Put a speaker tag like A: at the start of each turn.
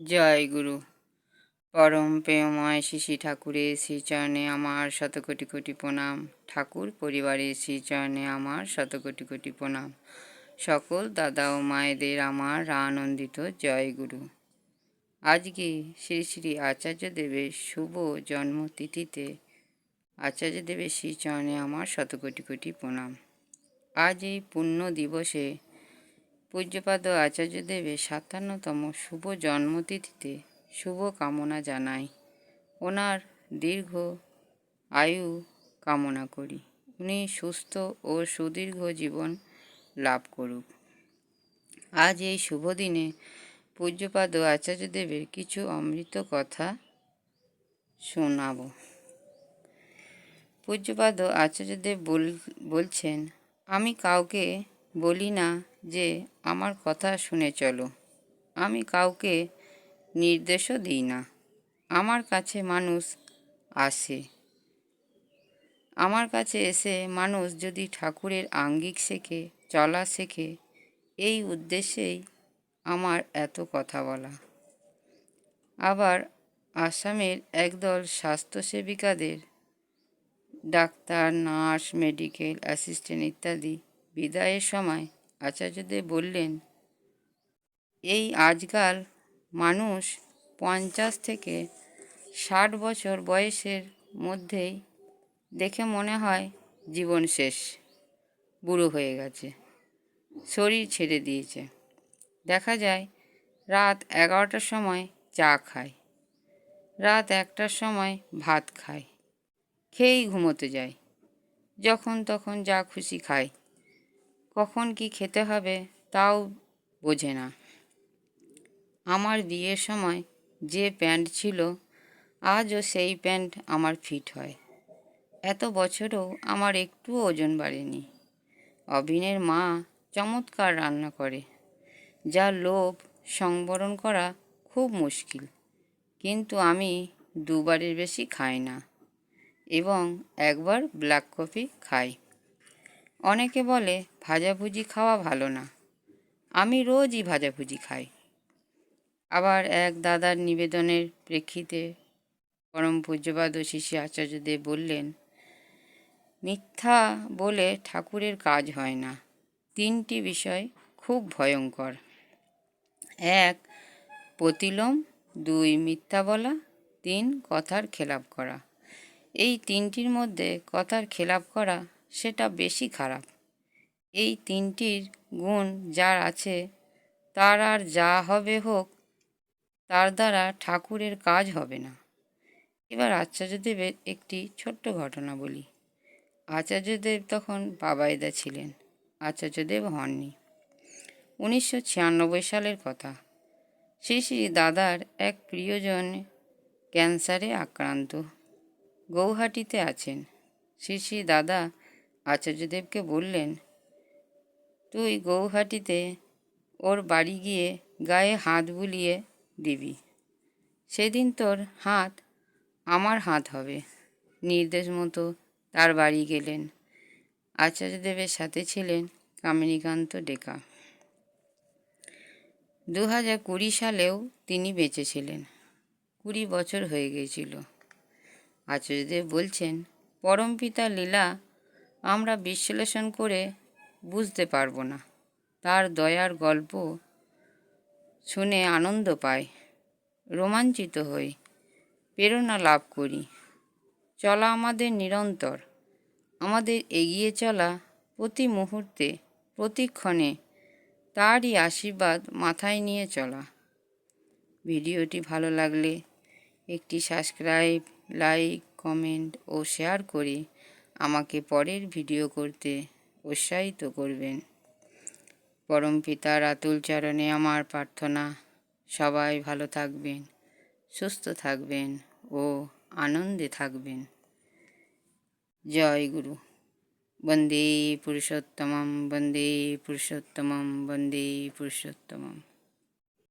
A: জয় গুরু। পরম প্রেমময় শিশি ঠাকুরের শ্রীচরণে আমার শত কোটি কোটি প্রণাম। ঠাকুর পরিবারের শ্রীচরণে আমার শত কোটি কোটি প্রণাম। সকল দাদা ও মায়েদের আমার আনন্দিত জয় গুরু। আজকে শ্রী শ্রী আচার্যদেবের শুভ জন্মতিথিতে আচার্যদেবের শ্রীচরণে আমার শত কোটি কোটি প্রণাম। আজ এই পুণ্য দিবসে পূজ্যপাদ আচার্যদেবের সাতান্নতম শুভ জন্মতিথিতে শুভ কামনা জানাই। ওনার দীর্ঘ আয়ু কামনা করি। উনি সুস্থ ও সুদীর্ঘ জীবন লাভ করুক। আজ এই শুভ দিনে পূজ্যপাদ আচার্যদেবের কিছু অমৃত কথা শোনাব। পূজ্যপাদ আচার্যদেব বলছেন, আমি কাউকে বলি না যে আমার কথা শুনে চলো। আমি কাউকে নির্দেশও দিই না। আমার কাছে মানুষ আসে। আমার কাছে এসে মানুষ যদি ঠাকুরের আঙ্গিক শেখে, চলা শেখে, এই উদ্দেশ্যেই আমার এত কথা বলা। আবার আসামের একদল স্বাস্থ্যসেবিকাদের ডাক্তার, নার্স, মেডিকেল অ্যাসিস্ট্যান্ট ইত্যাদি বিদায়ের সময় আচার্যদেব বললেন, এই আজকাল মানুষ পঞ্চাশ থেকে ষাট বছর বয়সের মধ্যেই দেখে মনে হয় জীবন শেষ, বুড়ো হয়ে গেছে, শরীর ছেড়ে দিয়েছে। দেখা যায় রাত এগারোটার সময় চা খায়, রাত একটার সময় ভাত খায়, খেয়েই ঘুমোতে যায়, যখন তখন যা খুশি খায়। কখন কি খেতে হবে তাও বোঝে না। আমার বিয়ের সময় যে প্যান্ট ছিল, আজও সেই প্যান্ট আমার ফিট হয়। এত বছরও আমার একটু ওজন বাড়েনি। অবিনের মা চমৎকার রান্না করে, যা লোভ সংবরণ করা খুব মুশকিল। কিন্তু আমি দুবারের বেশি খাই না এবং একবার ব্ল্যাক কফি খাই। অনেকে বলে, ভাজাভুজি খাওয়া ভালো না। আমি রোজই ভাজাভুজি খাই। আবার এক দাদার নিবেদনের প্রেক্ষিতে পরম পূজ্যপাদ শিশি আচার্যদেব বললেন, মিথ্যা বলে ঠাকুরের কাজ হয় না। তিনটি বিষয় খুব ভয়ঙ্কর। এক, প্রতিলোম, দুই, মিথ্যা বলা, তিন, কথার খেলাপ করা। এই তিনটির মধ্যে কথার খেলাপ করা সেটা বেশি খারাপ। এই তিনটির গুণ যার আছে, তার আর যা হবে হোক, তার দ্বারা ঠাকুরের কাজ হবে না। এবার আচার্যদেবের একটি ছোট্ট ঘটনা বলি। আচার্যদেব তখন বাবাইদা ছিলেন, আচার্যদেব হননি। উনিশশো ছিয়ানব্বই সালের কথা। শ্রী শ্রী দাদার এক প্রিয়জন ক্যান্সারে আক্রান্ত। গৌহাটিতে আছেন। শ্রী শ্রী দাদা আচার্যদেবকে বললেন, তুই গৌহাটিতে ওর বাড়ি গিয়ে গায়ে হাত বুলিয়ে দিবি। সেদিন তোর হাত আমার হাত হবে। নির্দেশ মতো তার বাড়ি গেলেন। আচার্যদেবের সাথে ছিলেন কামিনীকান্ত ডেকা। দু হাজার কুড়ি সালেও তিনি বেঁচেছিলেন কুড়ি বছর হয়ে গিয়েছিল। আচার্যদেব বলছেন পরমপিতা লীলা আমরা বিশ্লেষণ করে বুঝতে পারব না। তার দয়ার গল্প শুনে আনন্দ পাই, রোমাঞ্চিত হই, প্রেরণা লাভ করি। চলা আমাদের নিরন্তর, আমাদের এগিয়ে চলা প্রতি মুহূর্তে, প্রতিক্ষণে তারই আশীর্বাদ মাথায় নিয়ে চলা। ভিডিওটি ভালো লাগলে একটি সাবস্ক্রাইব, লাইক, কমেন্ট ও শেয়ার করে আমাকে পরের ভিডিও করতে উৎসাহিত করবেন। পরম পিতার আতুল চরণে আমার প্রার্থনা। সবাই ভালো থাকবেন, সুস্থ থাকবেন ও আনন্দে থাকবেন। জয় গুরু। বন্দে পুরুষোত্তমম বন্দে পুরুষোত্তমম বন্দে পুরুষোত্তমম।